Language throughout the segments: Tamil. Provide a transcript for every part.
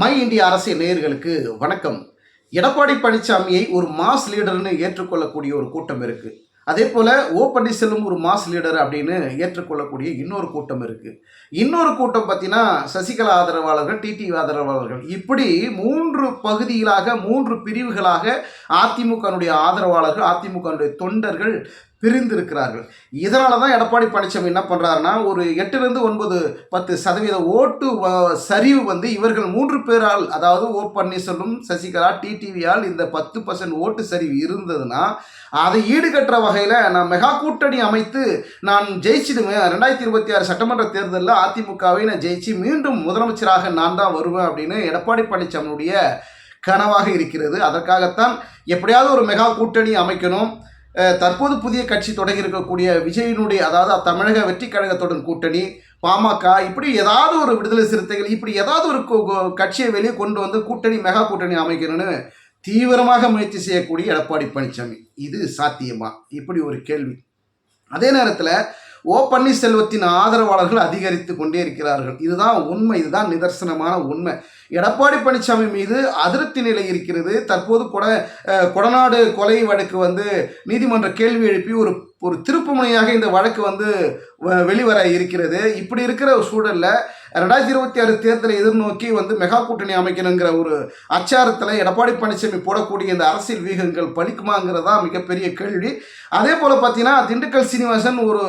மை இந்தியா அரசியல் நேயர்களுக்கு வணக்கம். எடப்பாடி பழனிசாமியை ஒரு மாஸ் லீடர்னு ஏற்றுக்கொள்ளக்கூடிய ஒரு கூட்டம் இருக்கு. அதே போல ஓ பன்னீர்செல்வம் ஒரு மாஸ் லீடர் அப்படின்னு ஏற்றுக்கொள்ளக்கூடிய இன்னொரு கூட்டம் இருக்கு. இன்னொரு கூட்டம் பார்த்தீங்கன்னா சசிகலா ஆதரவாளர்கள் டிடி ஆதரவாளர்கள். இப்படி மூன்று பகுதிகளாக மூன்று பிரிவுகளாக அதிமுகனுடைய ஆதரவாளர்கள் அதிமுகனுடைய தொண்டர்கள் பிரிந்திருக்கிறார்கள். இதனால தான் எடப்பாடி பழனிசாமி என்ன பண்ணுறாருன்னா ஒரு எட்டுலேருந்து ஒன்பது பத்து சதவீத ஓட்டு வ- சரிவு வந்து இவர்கள் மூன்று பேரால் அதாவது ஓ பன்னீர்செல்வம் சசிகலா டிடிவியால் இந்த பத்து பர்சன்ட் ஓட்டு சரிவு இருந்ததுன்னா அதை ஈடுகட்டுற வகையில் நான் மெகா கூட்டணி அமைத்து நான் ஜெயிச்சிடுவேன். ரெண்டாயிரத்தி இருபத்தி ஆறு சட்டமன்ற தேர்தலில் அதிமுகவை நான் ஜெயிச்சு மீண்டும் முதலமைச்சராக நான் தான் வருவேன் அப்படின்னு எடப்பாடி பழனிசாமியுடைய கனவாக இருக்கிறது. அதற்காகத்தான் எப்படியாவது ஒரு மெகா கூட்டணி அமைக்கணும். தற்போது புதிய கட்சி தொடங்கி இருக்கக்கூடிய விஜயினுடைய அதாவது தமிழக வெற்றி கழகத்துடன் கூட்டணி பாமக இப்படி ஏதாவது ஒரு விடுதலை சிறுத்தைகள் இப்படி ஏதாவது ஒரு கட்சியை வெளியே கொண்டு வந்து கூட்டணி மெகா கூட்டணி அமைக்கணும்னு தீவிரமாக முயற்சி செய்யக்கூடிய எடப்பாடி பழனிசாமி. இது சாத்தியமா? இப்படி ஒரு கேள்வி. அதே நேரத்தில் ஓ பன்னீர்செல்வத்தின் ஆதரவாளர்கள் அதிகரித்து கொண்டே இருக்கிறார்கள். இதுதான் உண்மை இதுதான் நிதர்சனமான உண்மை. எடப்பாடி பழனிசாமி மீது அதிருப்தி நிலை இருக்கிறது. தற்போது கொட கொடநாடு கொலை வழக்கு வந்து நீதிமன்ற கேள்வி எழுப்பி ஒரு ஒரு திருப்புமுனையாக இந்த வழக்கு வந்து வ- வெளிவர இருக்கிறது. இப்படி இருக்கிற சூழலில் ரெண்டாயிரத்தி இருபத்தி ஆறு தேர்தலை எதிர்நோக்கி வந்து மெகா கூட்டணி அமைக்கணுங்கிற ஒரு அச்சாரத்தில் எடப்பாடி பழனிசாமி போடக்கூடிய இந்த அரசியல் வீகங்கள் பலிக்குமாங்கிறதா மிகப்பெரிய கேள்வி. அதே போல் பார்த்தீங்கன்னா திண்டுக்கல் சீனிவாசன் ஒரு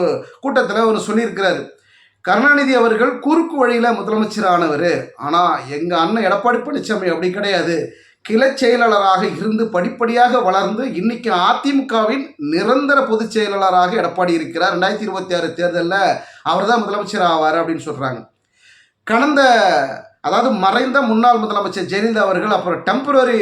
கூட்டத்தில் அவர் சொல்லியிருக்கிறாரு. கருணாநிதி அவர்கள் குறுக்கு வழியில் முதலமைச்சர் ஆனவர் ஆனால் எங்கள் அண்ணன் எடப்பாடி பழனிசாமி அப்படி கிடையாது. கிளை செயலாளராக இருந்து படிப்படியாக வளர்ந்து இன்னைக்கு அதிமுகவின் நிரந்தர பொதுச் செயலாளராக எடப்பாடி இருக்கிறார். ரெண்டாயிரத்தி இருபத்தி ஆறு தேர்தலில் அவர் தான் முதலமைச்சர் ஆவார் அப்படின்னு சொல்கிறாங்க கடந்த அதாவது மறைந்த முன்னாள் முதலமைச்சர் ஜெயலலிதா அவர்கள் அப்புறம் டெம்பரரி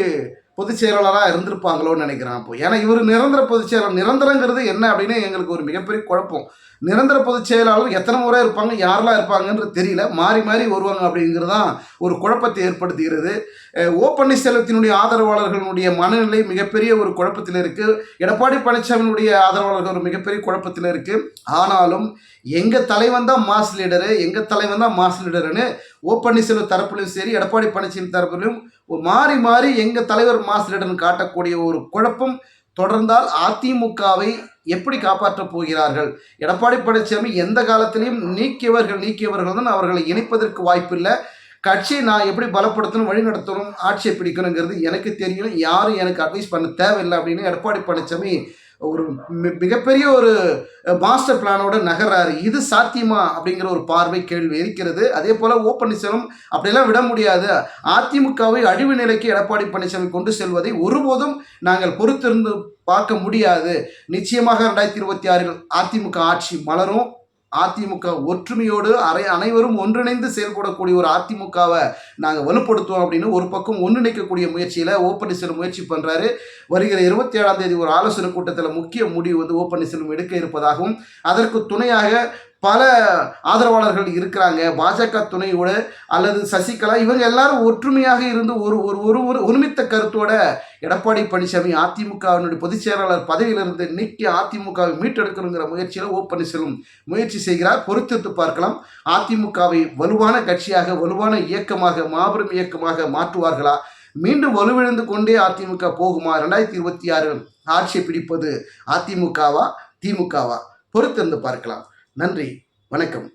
பொதுச் செயலாளராக இருந்திருப்பாங்களோன்னு நினைக்கிறேன் அப்போ. ஏன்னா இவர் நிரந்தர பொதுச் செயலாளர் நிரந்தரங்கிறது என்ன அப்படின்னு எங்களுக்கு ஒரு மிகப்பெரிய குழப்பம். நிரந்தர பொதுச் செயலாளர் எத்தனை முறை இருப்பாங்க யாரெல்லாம் இருப்பாங்கன்றது தெரியல. மாறி மாறி வருவாங்க அப்படிங்கிறது தான் ஒரு குழப்பத்தை ஏற்படுத்துகிறது. ஓ பன்னீர்செல்வத்தினுடைய ஆதரவாளர்களுடைய மனநிலை மிகப்பெரிய ஒரு குழப்பத்தில் இருக்குது எடப்பாடி பழனிசாமியினுடைய ஆதரவாளர்கள் ஒரு மிகப்பெரிய குழப்பத்தில் இருக்குது ஆனாலும் எங்கள் தலைவன் தான் மாஸ் லீடரு எங்கள் தலைவன் தான் மாஸ் லீடருன்னு ஓ பன்னீர்செல்வம் தரப்புலையும் சரி எடப்பாடி பழனிசாமி தரப்புலையும் மாறி மாறி எங்கள் தலைவர் மாஸ்டரிடன் காட்டக்கூடிய ஒரு குழப்பம் தொடர்ந்தால் அதிமுகவை எப்படி காப்பாற்றப் போகிறார்கள்? எடப்பாடி பழனிசாமி எந்த காலத்திலையும் நீக்கியவர்கள் நீக்கியவர்கள் தான் அவர்களை இணைப்பதற்கு வாய்ப்பில்லை. கட்சியை நான் எப்படி பலப்படுத்தணும் வழிநடத்தணும் ஆட்சியை பிடிக்கணுங்கிறது எனக்கு தெரியும் யாரும் எனக்கு அட்வைஸ் பண்ண தேவையில்லை அப்படின்னு எடப்பாடி பழனிசாமி ஒரு மிகப்பெரிய ஒரு மாஸ்டர் பிளானோட நகர்றாரு. இது சாத்தியமா? அப்படிங்கிற ஒரு பார்வை கேள்வி இருக்கிறது. அதே போல ஓ பன்னீர்செல்வம் அப்படியெல்லாம் விட முடியாது. அதிமுகவை அழிவு நிலைக்கு எடப்பாடி பழனிசாமி கொண்டு செல்வதை ஒருபோதும் நாங்கள் பொறுத்திருந்து பார்க்க முடியாது. நிச்சயமாக ரெண்டாயிரத்தி இருபத்தி ஆறில் அதிமுக ஆட்சி மலரும். அதிமுக ஒற்றுமையோடு அரை அனைவரும் ஒன்றிணைந்து செயல்படக்கூடிய ஒரு அதிமுகவை நாங்கள் வலுப்படுத்துவோம் அப்படின்னு ஒரு பக்கம் ஒன்றிணைக்கக்கூடிய முயற்சியில் ஓ பன்னீர்செல்வம் முயற்சி பண்ணுறாரு வருகிற இருபத்தி ஏழாம் தேதி ஒரு ஆலோசனை கூட்டத்தில் முக்கிய முடிவு வந்து ஓ பன்னீர்செல்வம் எடுக்க இருப்பதாகவும் அதற்கு துணையாக பல ஆதரவாளர்கள் இருக்கிறாங்க. பாஜக துணையோடு அல்லது சசிகலா இவங்க எல்லாரும் ஒற்றுமையாக இருந்து ஒரு ஒரு ஒரு ஒரு ஒருமித்த கருத்தோட எடப்பாடி பழனிசாமி அதிமுகவினுடைய பொதுச் செயலாளர் பதவியிலிருந்து நீக்கி அதிமுகவை மீட்டெடுக்கணுங்கிற முயற்சியில் ஓ பன்னீர்செல்வம் முயற்சி செய்கிறார். பொறுத்திருந்து பார்க்கலாம். அதிமுகவை வலுவான கட்சியாக வலுவான இயக்கமாக மாபெரும் இயக்கமாக மாற்றுவார்களா? மீண்டும் வலுவிழந்து கொண்டே அதிமுக போகுமா? ரெண்டாயிரத்தி இருபத்தி ஆறு ஆட்சியை பிடிப்பது அதிமுகவா? திமுகவா? பொறுத்திருந்து பார்க்கலாம். நன்றி வணக்கம்.